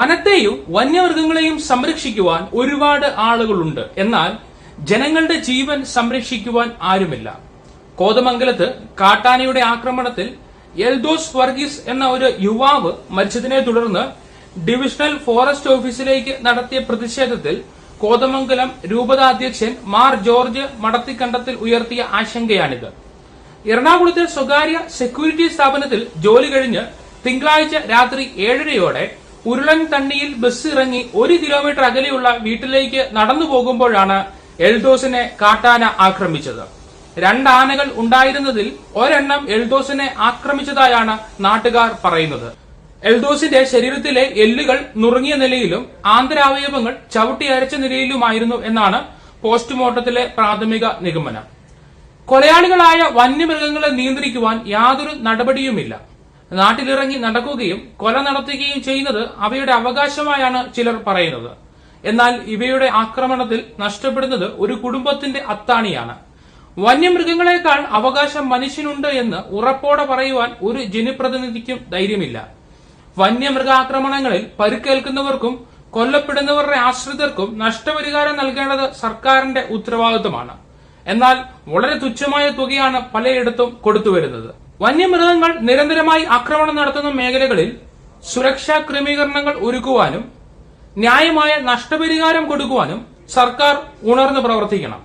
വനത്തെയും വന്യമൃഗങ്ങളെയും സംരക്ഷിക്കുവാൻ ഒരുപാട് ആളുകളുണ്ട്. എന്നാൽ ജനങ്ങളുടെ ജീവൻ സംരക്ഷിക്കുവാൻ ആരുമില്ല. കോതമംഗലത്ത് കാട്ടാനയുടെ ആക്രമണത്തിൽ എൽദോസ് വർഗീസ് എന്ന ഒരു യുവാവ് മരിച്ചതിനെ തുടർന്ന് ഡിവിഷണൽ ഫോറസ്റ്റ് ഓഫീസിലേക്ക് നടത്തിയ പ്രതിഷേധത്തിൽ കോതമംഗലം രൂപതാധ്യക്ഷൻ മാർ ജോർജ് മടത്തിക്കണ്ടത്തിൽ ഉയർത്തിയ ആശങ്കയാണിത്. എറണാകുളത്തെ സ്വകാര്യ സെക്യൂരിറ്റി സ്ഥാപനത്തിൽ ജോലി കഴിഞ്ഞ് തിങ്കളാഴ്ച രാത്രി ഏഴരയോടെ ഉരുളൻ തണ്ണിയിൽ ബസ് ഇറങ്ങി ഒരു കിലോമീറ്റർ അകലെയുള്ള വീട്ടിലേക്ക് നടന്നു പോകുമ്പോഴാണ് എൽദോസിനെ കാട്ടാന ആക്രമിച്ചത്. രണ്ട് ആനകൾ ഉണ്ടായിരുന്നതിൽ ഒരെണ്ണം എൽദോസിനെ ആക്രമിച്ചതായാണ് നാട്ടുകാർ പറയുന്നത്. എൽദോസിന്റെ ശരീരത്തിലെ എല്ലുകൾ നുറുങ്ങിയ നിലയിലും ആന്തരാവയവങ്ങൾ ചവിട്ടി അരച്ച നിലയിലുമായിരുന്നു എന്നാണ് പോസ്റ്റ്മോർട്ടത്തിലെ പ്രാഥമിക നിഗമനം. കൊലയാളികളായ വന്യമൃഗങ്ങളെ നിയന്ത്രിക്കുവാൻ യാതൊരു നടപടിയുമില്ല. നാട്ടിലിറങ്ങി നടക്കുകയും കൊല നടത്തുകയും ചെയ്യുന്നത് അവയുടെ അവകാശമായാണ് ചിലർ പറയുന്നത്. എന്നാൽ ഇവയുടെ ആക്രമണത്തിൽ നഷ്ടപ്പെടുന്നത് ഒരു കുടുംബത്തിന്റെ അത്താണിയാണ്. വന്യമൃഗങ്ങളെക്കാൾ അവകാശം മനുഷ്യനുണ്ട് എന്ന് ഉറപ്പോടെ പറയുവാൻ ഒരു ജനപ്രതിനിധിക്കും ധൈര്യമില്ല. വന്യമൃഗാക്രമണങ്ങളിൽ പരുക്കേൽക്കുന്നവർക്കും കൊല്ലപ്പെടുന്നവരുടെ ആശ്രിതർക്കും നഷ്ടപരിഹാരം നൽകേണ്ടത് സർക്കാരിന്റെ ഉത്തരവാദിത്തമാണ് എന്നാൽ വളരെ തുച്ഛമായ തുകയാണ് പലയിടത്തും കൊടുത്തുവരുന്നത് വന്യമൃഗങ്ങൾ നിരന്തരമായി ആക്രമണം നടത്തുന്ന മേഖലകളിൽ സുരക്ഷാ ക്രമീകരണങ്ങൾ ഒരുക്കുവാനും ന്യായമായ നഷ്ടപരിഹാരം കൊടുക്കുവാനും സർക്കാർ ഉണർന്നു പ്രവർത്തിക്കണം.